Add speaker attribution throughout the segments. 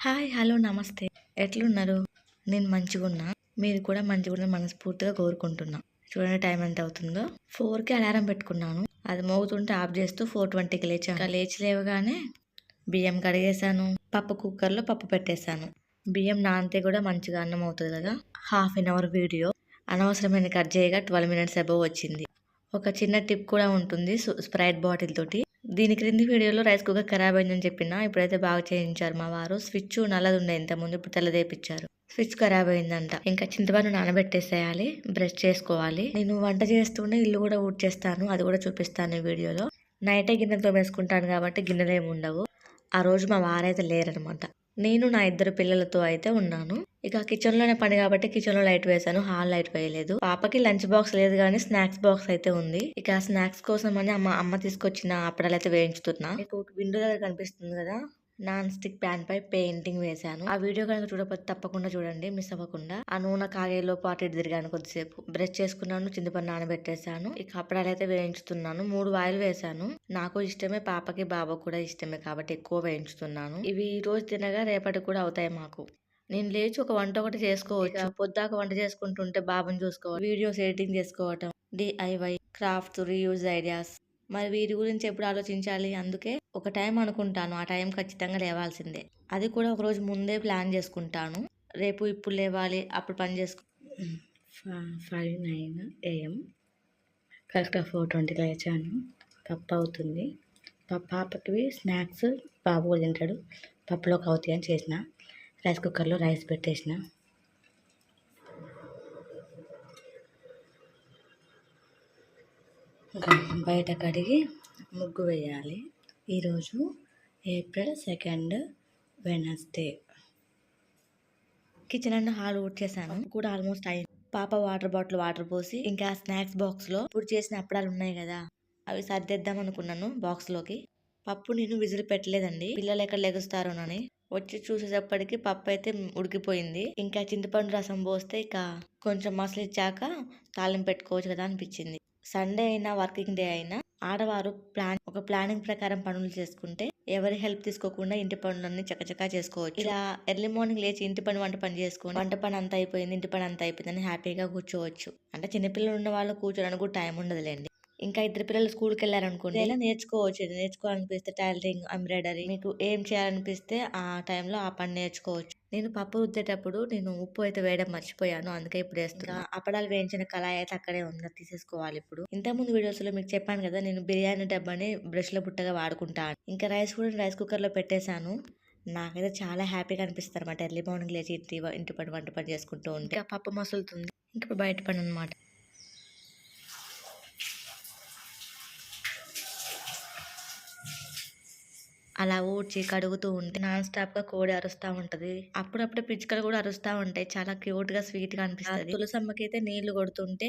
Speaker 1: Hi hello నమస్తే. ఎట్లున్నారు? నేను మంచిగున్నా. మీరు కూడా మంచిగున్న మనస్ఫూర్తిగా కోరుకుంటున్నా. చూడండి టైం ఎంత అవుతుందో. ఫోర్కి అలారం పెట్టుకున్నాను. అది మోగుతుంటే ఆఫ్ చేస్తూ ఫోర్ ట్వంటీకి లేచాను. లేచి లేవగానే బియ్యం కడిగేసాను పప్పు కుక్కర్లో పప్పు పెట్టేశాను. బియ్యం నానితే కూడా మంచిగా అన్నం అవుతుంది కదా. Half an hour video. అనవసరమైన కట్ చేయగా ట్వెల్వ్ మినిట్స్ అబవ్ వచ్చింది. ఒక చిన్న టిప్ కూడా ఉంటుంది స్ప్రైట్ బాటిల్ తోటి. దీని క్రింది వీడియోలో రైస్ కుక్కర్ ఖరాబ్ అయిందని చెప్పిన ఇప్పుడైతే బాగా చేయించారు మా వారు. స్విచ్ నల్లది ఉండే ఇంత ముందు ఇప్పుడు తెల్లదేపించారు స్విచ్ ఖరాబ్ అయిందంట. ఇంకా చింతపండు నానబెట్టేసేయాలి బ్రష్ చేసుకోవాలి. నేను వంట చేస్తూనే ఇల్లు కూడా ఊడ్చేస్తాను అది కూడా చూపిస్తాను ఈ వీడియోలో. నైటే గిన్నెలతో వేసుకుంటాను కాబట్టి గిన్నెలు ఏమి ఉండవు. ఆ రోజు మా వారైతే లేరనమాట. నేను నా ఇద్దరు పిల్లలతో అయితే ఉన్నాను. ఇక కిచెన్లోనే పని కాబట్టి కిచెన్లో లైట్ వేశాను హాల్ లైట్ వేయలేదు. పాపకి లంచ్ బాక్స్ లేదు కానీ స్నాక్స్ బాక్స్ అయితే ఉంది. ఇక స్నాక్స్ కోసం అని అమ్మ అమ్మ తీసుకొచ్చిన అప్పడాలు అయితే వేయించుతున్నా. మీకు విండో దగ్గర కనిపిస్తుంది కదా? నాన్ స్టిక్ ప్యాన్ పై పెయింటింగ్ వేశాను. ఆ వీడియో కనుక చూడకపోతే తప్పకుండా చూడండి మిస్ అవ్వకుండా. ఆ నూనె కాగేలో పాటు ఇటు తిరిగాను కొద్దిసేపు. బ్రష్ చేసుకున్నాను చింతపండు నానబెట్టేశాను. ఈ కప్పడాలు అయితే వేయించుతున్నాను. మూడు వాయిలు వేశాను. నాకు ఇష్టమే పాపకి బాబు కూడా ఇష్టమే కాబట్టి ఎక్కువ వేయించుతున్నాను. ఇవి ఈ రోజు తినగా రేపటి కూడా అవుతాయి మాకు. నేను లేచి ఒక వంట ఒకటి చేసుకోవచ్చు. పొద్దాక వంట చేసుకుంటుంటే బాబుని చూసుకోవాలి వీడియోస్ ఎడిటింగ్ చేసుకోవటం డిఐవై క్రాఫ్ట్స్ రీయూజ్ ఐడియాస్ మరి వీరి గురించి ఎప్పుడు ఆలోచించాలి? అందుకే ఒక టైం అనుకుంటాను. ఆ టైం ఖచ్చితంగా లేవాల్సిందే. అది కూడా ఒకరోజు ముందే ప్లాన్ చేసుకుంటాను. రేపు ఇప్పుడు లేవాలి. అప్పుడు పని చేసుకు. Five nine AM. కరెక్ట్గా ఫోర్ ట్వంటీకి లేచాను. పప్పు అవుతుంది. ప- పాపకి స్నాక్స్ బాబు తింటాడు పప్పులోకి అవుతాయి అని చేసిన. రైస్ కుక్కర్లో రైస్ పెట్టేసిన. బయట కడిగి ముగ్గు వేయాలి. ఈరోజు April second Wednesday. Kitchen and hall ఊడ్చేసాను కూడా ఆల్మోస్ట్ అయింది పాప వాటర్ బాటిల్ వాటర్ పోసి ఇంకా స్నాక్స్ బాక్స్లో ఇప్పుడు చేసిన అప్పడాలు ఉన్నాయి కదా అవి సర్దేద్దాం అనుకున్నాను బాక్స్లోకి పప్పు నేను విజిల్ పెట్టలేదండి. పిల్లలు ఎక్కడ లెగుస్తారోనని వచ్చి చూసేటప్పటికి పప్పు అయితే ఉడికిపోయింది. ఇంకా చింతపండు రసం పోస్తే ఇక కొంచెం మసలు ఇచ్చాక తాలింపు పెట్టుకోవచ్చు కదా అనిపించింది. సండే అయినా వర్కింగ్ డే అయినా ఆడవారు ప్లాన్ ఒక ప్లానింగ్ ప్రకారం పనులు చేసుకుంటే ఎవరి హెల్ప్ తీసుకోకుండా ఇంటి పనులన్నీ చకచకా చేసుకోవచ్చు. ఇలా ఎర్లీ మార్నింగ్ లేచి ఇంటి పని వంట పని చేసుకొని వంట పని అంతా అయిపోయింది ఇంటి పని అంతా అయిపోయిందని హ్యాపీగా కూర్చోవచ్చు. అంటే చిన్నపిల్లలు ఉన్న వాళ్ళు కూర్చోడానికి కూడా టైం ఉండదులేండి. ఇంకా ఇద్దరు పిల్లలు స్కూల్కి వెళ్ళారనుకోండి ఇలా నేర్చుకోవచ్చు. నేర్చుకోవాలనిపిస్తే టైలరింగ్ ఎంబ్రాయిడరీ. మీకు ఏం చేయాలనిపిస్తే ఆ టైంలో ఆ పని నేర్చుకోవచ్చు. నేను పప్పు రుద్దేటప్పుడు నేను ఉప్పు అయితే వేయడం మర్చిపోయాను. అందుకే ఇప్పుడు వేస్తున్నా. అప్పడాలు వేయించిన కళాయి అయితే అక్కడే ఉంది? తీసేసుకోవాలి ఇప్పుడు. ఇంతకుముందు వీడియోస్లో మీకు చెప్పాను కదా నేను బిర్యానీ డబ్బాని బ్రష్లో బుట్టగా వాడుకుంటాను ఇంకా రైస్ కూడా రైస్ కుక్కర్లో పెట్టేశాను. నాకైతే చాలా హ్యాపీగా అనిపిస్తుంది అనమాట ఎర్లీ మార్నింగ్ లేచి ఇంటి ఇంటి పని వంట పని చేసుకుంటూ ఉంటే. పప్పు మసులుతుంది. ఇంకా బయట పని అనమాట అలా ఊడ్చి కడుగుతూ ఉంటే నాన్ స్టాప్గా కోడి అరుస్తా ఉంటది. అప్పుడప్పుడు పిచ్చుకలు కూడా అరుస్తా ఉంటాయి. చాలా క్యూట్గా స్వీట్గా అనిపిస్తుంది. తులసమ్మకి అయితే నీళ్ళు కొడుతుంటే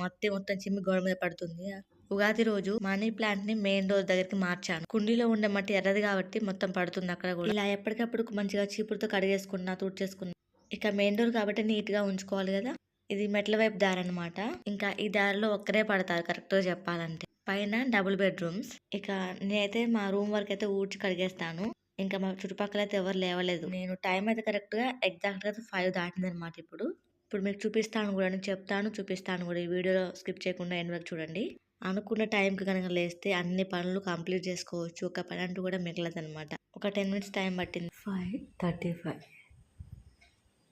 Speaker 1: మత్తి మొత్తం చిమ్మి గోడ మీద పడుతుంది. ఉగాది రోజు మనీ ప్లాంట్ని మెయిన్ డోర్ దగ్గరికి మార్చాను. కుండీలో ఉండే మట్టి ఎర్రది కాబట్టి మొత్తం పడుతుంది అక్కడ కూడా. ఇలా ఎప్పటికప్పుడు మంచిగా చీపురుతో కడిగేసుకున్నా తుడిచేసుకున్నా. ఇక మెయిన్ డోర్ కాబట్టి నీట్గా ఉంచుకోవాలి కదా. ఇది మెట్ల వైపు దారి అనమాట ఇంకా ఈ దారిలో ఒక్కరే పడతారు కరెక్ట్గా చెప్పాలంటే. పైన డబుల్ బెడ్రూమ్స్. ఇక నేనైతే మా రూమ్ వరకు అయితే ఊడ్చి కడిగేస్తాను. ఇంకా మా చుట్టుపక్కల అయితే ఎవరు లేవలేదు. నేను టైం అయితే కరెక్ట్గా ఎగ్జాక్ట్గా ఫైవ్ దాటింది అనమాట ఇప్పుడు. ఇప్పుడు మీకు చూపిస్తాను కూడా నేను చెప్తాను చూపిస్తాను కూడా. ఈ వీడియోలో స్కిప్ చేయకుండా ఎండ్ వరకు చూడండి. అనుకున్న టైంకి కనుక లేస్తే అన్ని పనులు కంప్లీట్ చేసుకోవచ్చు. ఒక పని అంటూ కూడా మిగలదు అనమాట ఒక టెన్ మినిట్స్ టైం పట్టింది. Five thirty five.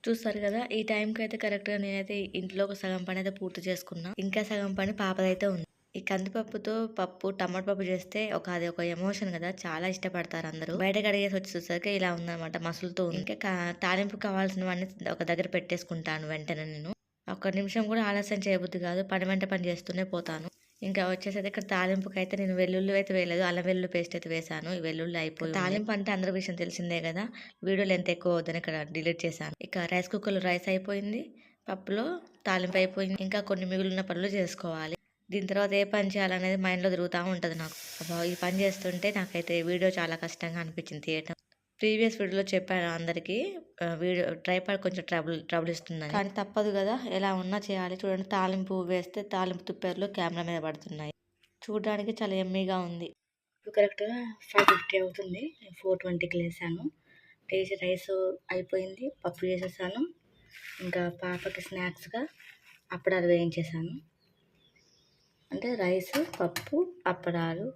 Speaker 1: చూస్తారు కదా ఈ టైంకి అయితే కరెక్ట్గా నేనైతే ఇంట్లో ఒక సగం పని అయితే పూర్తి చేసుకున్నా. ఇంకా సగం పని పాపదైతే ఉంది. ఈ కందిపప్పుతో పప్పు టమాటా పప్పు చేస్తే ఒక అది ఒక ఎమోషన్ కదా చాలా ఇష్టపడతారు అందరూ. బయట కడిగేసి వచ్చి చూసాక ఇలా ఉందన్నమాట మసులుతో. ఇంకా తాలింపు కావాల్సినవన్నీ ఒక దగ్గర పెట్టేసుకుంటాను వెంటనే నేను. ఒక్క నిమిషం కూడా ఆలస్యం చేయబుద్ది కాదు పని వెంట పని చేస్తూనే పోతాను. ఇంకా వచ్చేసరికి ఇక్కడ తాలింపుకి అయితే నేను వెల్లుల్లి అయితే వేయలేదు అల్లం వెల్లుల్లి పేస్ట్ అయితే వేసాను ఈ వెల్లుల్లి అయిపోయి తాలింపు అంటే అందరి విషయం తెలిసిందే కదా వీడియోలు ఎంత ఎక్కువ అవుతుందని ఇక్కడ డిలీట్ చేశాను. ఇక రైస్ కుక్కర్లో రైస్ అయిపోయింది పప్పులో తాలింపు అయిపోయింది. ఇంకా కొన్ని మిగిలిన పనులు చేసుకోవాలి. దీని తర్వాత ఏ పని చేయాలనేది మైండ్లో తిరుగుతూ ఉంటుంది నాకు. అబ్బా ఈ పని చేస్తుంటే నాకైతే వీడియో చాలా కష్టంగా అనిపించింది తీయటం ప్రీవియస్ వీడియోలో చెప్పాను అందరికీ వీడియో ట్రైపాడ్ కొంచెం ట్రబుల్ ట్రబుల్ ఇస్తుందని కానీ తప్పదు కదా ఎలా ఉన్నా చేయాలి. చూడండి తాలింపు వేస్తే తాలింపు తుప్పేర్లు కెమెరా మీద పడుతున్నాయి. చూడడానికి చాలా ఎమ్మీగా ఉంది. ఇప్పుడు కరెక్ట్గా ఫైవ్ ఫిఫ్టీ అవుతుంది. నేను ఫోర్ ట్వంటీకి లేసాను.
Speaker 2: లేచి రైస్ అయిపోయింది పప్పు చేసేసాను. ఇంకా పాపకి స్నాక్స్గా అప్పడాలు వేయించేసాను. అంటే రైస్ పప్పు అప్పడాలు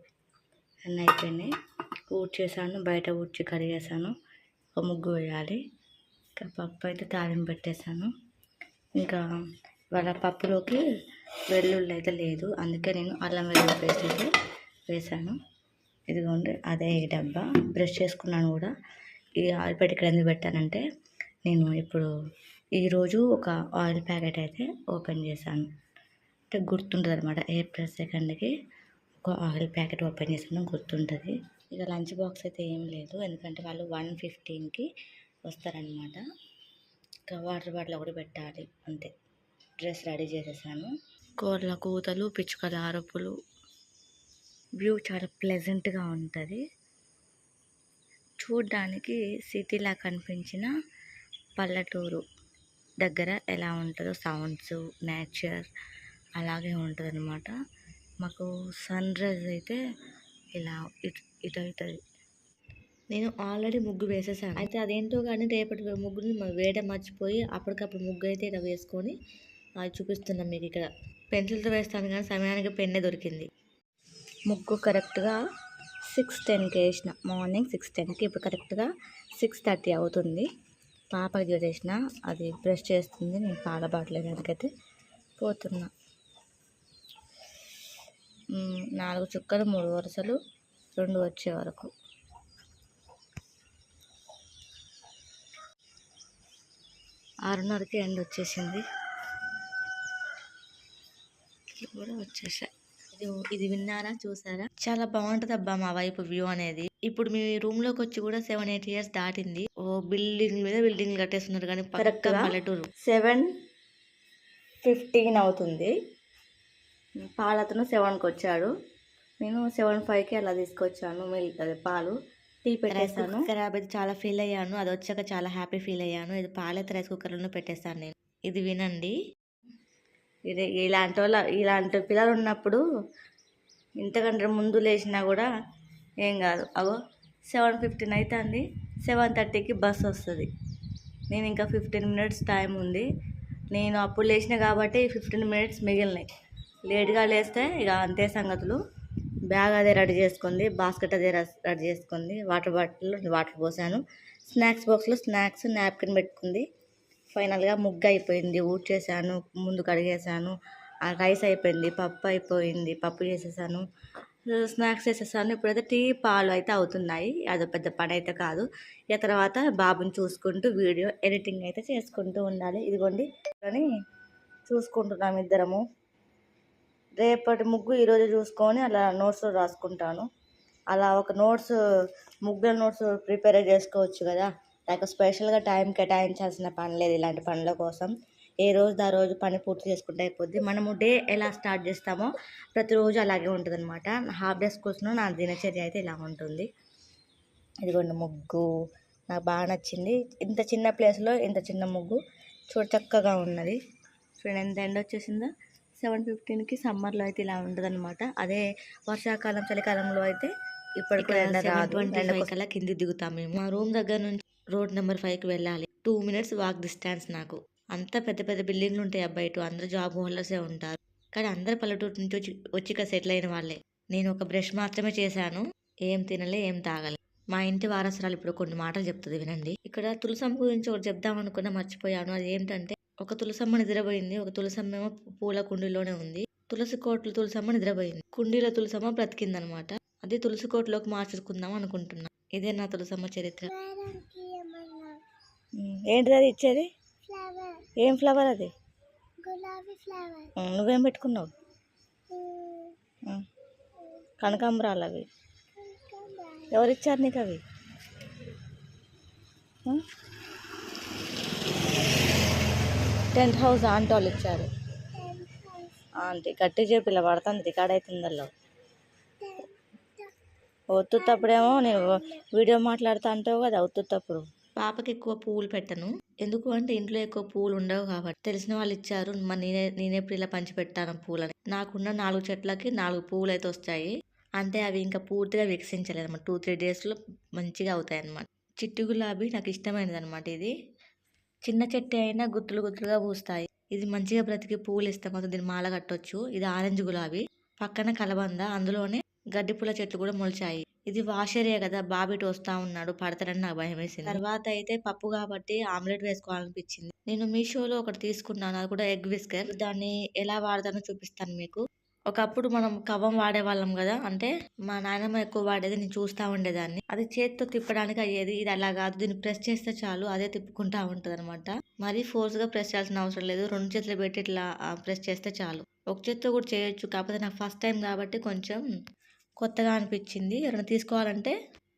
Speaker 2: అన్నీ అయిపోయినాయి. ఊడ్చేసాను బయట ఊడ్చి కడిగేసాను. ఒక ముగ్గు వేయాలి. ఇంకా పప్పు అయితే తాలింపు పెట్టేశాను. ఇంకా వాళ్ళ పప్పులోకి వెల్లుల్లి అయితే లేదు. అందుకే నేను అల్లం వెల్లుల్లి పేస్ట్ అయితే వేసాను ఇదిగోండి అదే ఈ డబ్బా. బ్రష్ చేసుకున్నాను కూడా. ఈ ఆయిల్ ప్యాకెట్ ఇక్కడ ఎందుకు పెట్టానంటే నేను ఇప్పుడు ఈరోజు ఒక ఆయిల్ ప్యాకెట్ అయితే ఓపెన్ చేశాను. అంటే గుర్తుంటుంది అనమాట ఏప్రిల్ సెకండ్కి ఒక ఆయిల్ ప్యాకెట్ ఓపెన్ చేసినా గుర్తుంటుంది. ఇక లంచ్ బాక్స్ అయితే ఏం లేదు. ఎందుకంటే వాళ్ళు వన్ ఫిఫ్టీన్కి వస్తారనమాట ఇంకా వాటర్ బాటిల్ ఒకటి పెట్టాలి అంతే. డ్రెస్ రెడీ చేసేసాను. కోళ్ళ కూతలు పిచ్చుకల అరుపులు. వ్యూ చాలా ప్లెజెంట్గా ఉంటుంది. చూడ్డానికి సిటీలా కనిపించిన పల్లెటూరు దగ్గర ఎలా ఉంటుందో సౌండ్స్ నేచర్ అలాగే ఉంటుంది అనమాట మాకు సన్ రైజ్ అయితే ఇలా ఇటు ఇటు అవుతుంది నేను ఆల్రెడీ ముగ్గు వేసేసాను. అయితే అదేంటో కానీ రేపటి ముగ్గుని మ- వేయడం మర్చిపోయి అప్పటికప్పుడు ముగ్గు అయితే ఇలా వేసుకొని అది చూపిస్తున్నాను మీకు ఇక్కడ. పెన్సిల్తో వేస్తాను కానీ సమయానికి పెన్నే దొరికింది. ముగ్గు కరెక్ట్గా సిక్స్ టెన్కి వేసిన. మార్నింగ్ సిక్స్ టెన్కి ఇప్పుడు కరెక్ట్గా సిక్స్ థర్టీ అవుతుంది. పాపకి చేసిన అది బ్రష్ చేస్తుంది. నేను పాల బాటిల్ దానికైతే పోతున్నా. నాలుగు చుక్కలు మూడు వరుసలు రెండు వచ్చే వరకు. ఆరున్నరకి ఎండ్ వచ్చేసింది. కూడా వచ్చేసాయి ఇది ఇది విన్నారా చూసారా? చాలా బాగుంటది అబ్బా మా వైపు వ్యూ అనేది. ఇప్పుడు మీ రూమ్లోకి వచ్చి కూడా సెవెన్ ఎయిట్ ఇయర్స్ దాటింది. ఓ బిల్డింగ్ మీద బిల్డింగ్ కట్టేస్తున్నారు కానీ పల్లెటూరు. సెవెన్ ఫిఫ్టీన్ అవుతుంది. పాలతను సెవెన్కి వచ్చాడు నేను సెవెన్ ఫైవ్కి అలా తీసుకొచ్చాను మిల్క్ అదే పాలు. టీ పెట్టేశాను. ఖరాబ్ అయితే చాలా ఫీల్ అయ్యాను. అది వచ్చాక చాలా హ్యాపీ ఫీల్ అయ్యాను. ఇది పాలైతే రైస్ కుక్కర్లో పెట్టేస్తాను నేను. ఇది వినండి. ఇది ఇలాంటి వాళ్ళ ఇలాంటి పిల్లలు ఉన్నప్పుడు ఇంతకంటే ముందు లేచినా కూడా ఏం కాదు. అగో సెవెన్ ఫిఫ్టీన్ అవుతుంది సెవెన్ థర్టీకి బస్ వస్తుంది. నేను ఇంకా ఫిఫ్టీన్ మినిట్స్ టైం ఉంది. నేను అప్పుడు లేచిన కాబట్టి ఫిఫ్టీన్ మినిట్స్ మిగిలినాయి. లేట్గా లేస్తే ఇక అంతే సంగతులు. బ్యాగ్ అదే రెడీ చేసుకుంది బాస్కెట్ అదే రెడీ చేసుకుంది వాటర్ బాటిల్ వాటర్ పోసాను. స్నాక్స్ బాక్స్లో స్నాక్స్ నాప్కిన్ పెట్టుకుంది. ఫైనల్గా ముగ్గు అయిపోయింది ఊడ్చేసాను ముందు కడిగేసాను ఆ రైస్ అయిపోయింది పప్పు అయిపోయింది పప్పు చేసేసాను. స్నాక్స్ చేసేసాను. ఇప్పుడైతే టీ పాలు అయితే అవుతున్నాయి. అది పెద్ద పని అయితే కాదు. ఇక తర్వాత బాబుని చూసుకుంటూ వీడియో ఎడిటింగ్ అయితే చేసుకుంటూ ఉండాలి. ఇదిగోండి కానీ చూసుకుంటున్నాం ఇద్దరము. రేపటి ముగ్గు ఈరోజు చూసుకొని అలా నోట్స్ రాసుకుంటాను. అలా ఒక నోట్స్ ముగ్గుల నోట్స్ ప్రిపేర్ చేసుకోవచ్చు కదా. నాకు స్పెషల్గా టైం కేటాయించాల్సిన పని లేదు ఇలాంటి పనుల కోసం. ఏ రోజు ఆ రోజు పని పూర్తి చేసుకుంటే అయిపోద్ది. మనము డే ఎలా స్టార్ట్ చేస్తామో ప్రతిరోజు అలాగే ఉంటుంది అనమాట హాఫ్ డేస్ కోసం నా దినచర్య అయితే ఇలా ఉంటుంది. ఇదిగోండి ముగ్గు. నాకు బాగా నచ్చింది. ఇంత చిన్న ప్లేస్లో ఇంత చిన్న ముగ్గు. చూడ చక్కగా ఉన్నది. చూడండి ఎంత ఎండ వచ్చేసిందో సెవెన్ ఫిఫ్టీన్కి సమ్మర్లో అయితే ఇలా ఉంటుంది అదే వర్షాకాలం చలికాలంలో అయితే ఇప్పటికి ఎండ కింది దిగుతాం మేము. మా రూమ్ దగ్గర నుంచి రోడ్ నెంబర్ ఫైవ్కి వెళ్ళాలి. టూ మినిట్స్ వాక్ డిస్టెన్స్ నాకు. అంత పెద్ద పెద్ద బిల్డింగ్లు ఉంటాయి అబ్బాయి ఇటు. అందరూ జాబ్ హోల్డర్సే ఉంటారు. కానీ అందరు పల్లెటూరు నుంచి వచ్చి వచ్చి ఇక్కడ సెటిల్ అయిన వాళ్ళే. నేను ఒక బ్రష్ మాత్రమే చేశాను. ఏం తినలే ఏం తాగలే. మా ఇంటి వారసురాలు ఇప్పుడు కొన్ని మాటలు చెప్తుంది వినండి. ఇక్కడ తులసమ్మ గురించి ఒకటి చెప్దాం అనుకున్నా మర్చిపోయాను. అది ఏంటంటే ఒక తులసమ్మ నిద్రపోయింది ఒక తులసమ్మ ఏమో పూల కుండీలోనే ఉంది. తులసి కోట్లు తులసమ్మ నిద్రపోయింది. కుండీలో తులసమ్మ బ్రతికిందనమాట అది తులసి కోటలోకి మార్చుకుందాం అనుకుంటున్నా. ఇదే నా తులసమ్మ చరిత్ర. ఏంటిది అది ఇచ్చేది? ఏం ఫ్లవర్ అది? నువ్వేం పెట్టుకున్నావు? కనకాంబరాలు అవి. ఎవరిచ్చారు నీకు అవి? టెంట్ హౌస్ ఆంటీ వాళ్ళు ఇచ్చారు. ఆంటీ గట్టి చెప్పి ఇలా పడుతుంది రికార్డ్ అవుతుందల్లో ఒత్తుతప్పుడేమో నేను వీడియో మాట్లాడుతా అంటావు కదా ఒత్తుతప్పుడు. పాపకి ఎక్కువ పువ్వులు పెట్టను. ఎందుకు అంటే ఇంట్లో ఎక్కువ పువ్వులు ఉండవు కాబట్టి. తెలిసిన వాళ్ళు ఇచ్చారు మరి నేనే నేనెప్పుడు ఇలా పంచి పెట్టాను పూలని. నాకున్న నాలుగు చెట్లకి నాలుగు పువ్వులు అయితే వస్తాయి. అంటే అవి ఇంకా పూర్తిగా వికసించలేదు అన్నమాట. టూ త్రీ డేస్లో మంచిగా అవుతాయి అన్నమాట
Speaker 1: చిట్టి గులాబీ నాకు ఇష్టమైనది అనమాట ఇది. చిన్న చెట్టు అయినా గుత్తులు గుత్తులుగా పూస్తాయి. ఇది మంచిగా బ్రతికి పువ్వులు ఇస్తే. మొత్తం దీన్ని మాల కట్టొచ్చు. ఇది ఆరెంజ్ గులాబీ. పక్కన కలబంద. అందులోనే గడ్డి పూల చెట్లు కూడా మొలిచాయి. ఇది వాషేరియా కదా. బాబిట్ వస్తా ఉన్నాడు. పడతాడని నాకు భయం వేసింది. తర్వాత అయితే పప్పు కాబట్టి ఆమ్లెట్ వేసుకోవాలనిపించింది. నేను మీషోలో ఒకటి తీసుకున్నాను. అది కూడా ఎగ్ విస్కర్ దాన్ని ఎలా వాడతానో చూపిస్తాను మీకు. ఒకప్పుడు మనం కవ్వం వాడేవాళ్ళం కదా అంటే మా నాయనమ్మ ఎక్కువ వాడేది నేను చూస్తూ ఉండేదాన్ని. అది చేతితో తిప్పడానికి అయ్యేది ఇది అలా కాదు దీన్ని ప్రెస్ చేస్తే చాలు అదే తిప్పుకుంటా ఉంటుంది అనమాట మరీ ఫోర్స్గా ప్రెస్ చేయాల్సిన అవసరం లేదు రెండు చేతులు పెట్టి ఇట్లా ప్రెస్ చేస్తే చాలు. ఒక చేత్తో కూడా చేయొచ్చు కాకపోతే నాకు ఫస్ట్ టైం కాబట్టి కొంచెం కొత్తగా అనిపించింది. ఎవరైనా తీసుకోవాలంటే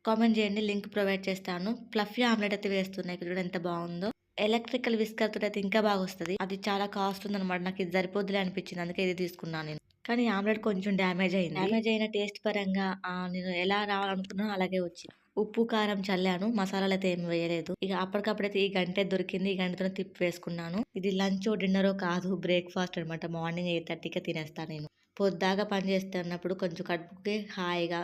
Speaker 1: కామెంట్ చేయండి లింక్ ప్రొవైడ్ చేస్తాను. ఫ్లఫీ ఆమ్లెట్ అయితే వేస్తున్నాయి ఇక్కడ ఎంత బాగుందో. ఎలక్ట్రికల్ విస్కర్ తోటి అయితే ఇంకా బాగా వస్తుంది అది చాలా కాస్ట్ ఉందన్నమాట. నాకు ఇది సరిపోద్దులే అనిపించింది. అందుకే ఇది తీసుకున్నాను నేను. కానీ ఆమ్లెట్ కొంచెం డ్యామేజ్ అయింది. డ్యామేజ్ అయిన టేస్ట్ పరంగా నేను ఎలా రావాలనుకున్నానో అలాగే వచ్చింది ఉప్పు కారం చల్లాను. మసాలాలు అయితే ఏమి వేయలేదు. ఇక అప్పటికప్పుడైతే ఈ గంటే దొరికింది. ఈ గంటతో తిప్పి వేసుకున్నాను. ఇది లంచ్ డిన్నరో కాదు బ్రేక్ఫాస్ట్ అనమాట మార్నింగ్ ఎయిట్ థర్టీకే తినేస్తాను నేను. పొద్దాగా పని చేస్తున్నప్పుడు కొంచెం కడుపుకి హాయిగా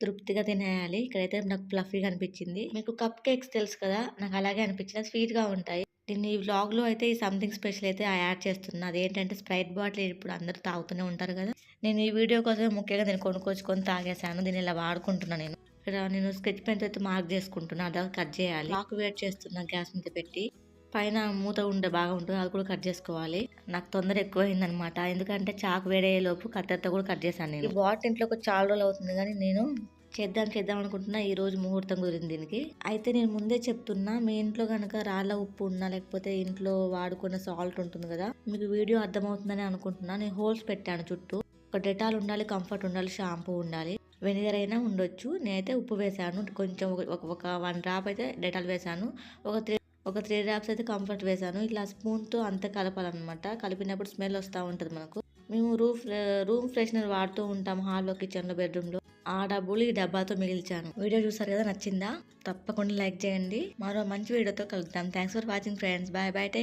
Speaker 1: తృప్తిగా తినేయాలి. ఇక్కడైతే నాకు ఫ్లఫీగా అనిపించింది మీకు కప్ కేక్స్ తెలుసు కదా నాకు అలాగే అనిపించింది. స్వీట్గా ఉంటాయి. నేను ఈ వ్లాగ్లో అయితే ఈ సంథింగ్ స్పెషల్ అయితే యాడ్ చేస్తున్నా. అదేంటంటే స్ప్రైట్ బాటిల్ ఇప్పుడు అందరూ తాగుతూనే ఉంటారు కదా. నేను ఈ వీడియో కోసం ముఖ్యంగా నేను కొనుక్కొచ్చుకొని తాగేసాను దీన్ని ఇలా వాడుకుంటున్నాను నేను. ఇక్కడ నేను స్కెచ్ పెన్తో అయితే మార్క్ చేసుకుంటున్నా. అదా కట్ చేయాలి. చాకు వేట్ చేస్తున్నా గ్యాస్ మీద పెట్టి. పైన మూత ఉండే బాగా ఉంటుంది అది కూడా కట్ చేసుకోవాలి. నాకు తొందర ఎక్కువైంది అనమాట ఎందుకంటే చాకు వేడయ్యేలోపు కత్తెరతో కూడా కట్ చేశాను నేను. ఈ ఇంట్లో ఒక చాలా రోజులు అవుతుంది కానీ నేను చేద్దాం చేద్దాం అనుకుంటున్నా ఈ రోజు ముహూర్తం కుదిరింది దీనికి. అయితే నేను ముందే చెప్తున్నా మీ ఇంట్లో కనుక రాళ్ళ ఉప్పు ఉన్నా లేకపోతే ఇంట్లో వాడుకున్న సాల్ట్ ఉంటుంది కదా మీకు వీడియో అర్థమవుతుందని అనుకుంటున్నా. నేను హోల్స్ పెట్టాను చుట్టూ. ఒక డెటాల్ ఉండాలి కంఫర్ట్ ఉండాలి షాంపూ ఉండాలి. వెనిగర్ అయినా ఉండొచ్చు. నేనైతే ఉప్పు వేసాను కొంచెం ఒక- ఒక వన్ డ్రాప్ అయితే డెటాల్ వేసాను ఒక త్రీ ఒక త్రీ డ్రాప్స్ అయితే కంఫర్ట్ వేసాను ఇట్లా స్పూన్తో అంతా కలపాలన్నమాట. కలిపినప్పుడు స్మెల్ వస్తూ ఉంటుంది మనకు. మేము రూమ్ రూమ్ ఫ్రెషనర్ వాడుతూ ఉంటాం హాల్లో కిచెన్లో బెడ్రూమ్లో. ఆ డబ్బులు ఈ డబ్బాతో మిగిల్చాను. వీడియో చూసారు కదా నచ్చిందా? తప్పకుండా లైక్ చేయండి. మరో మంచి వీడియోతో కలుద్దాం. Thanks for watching friends bye bye take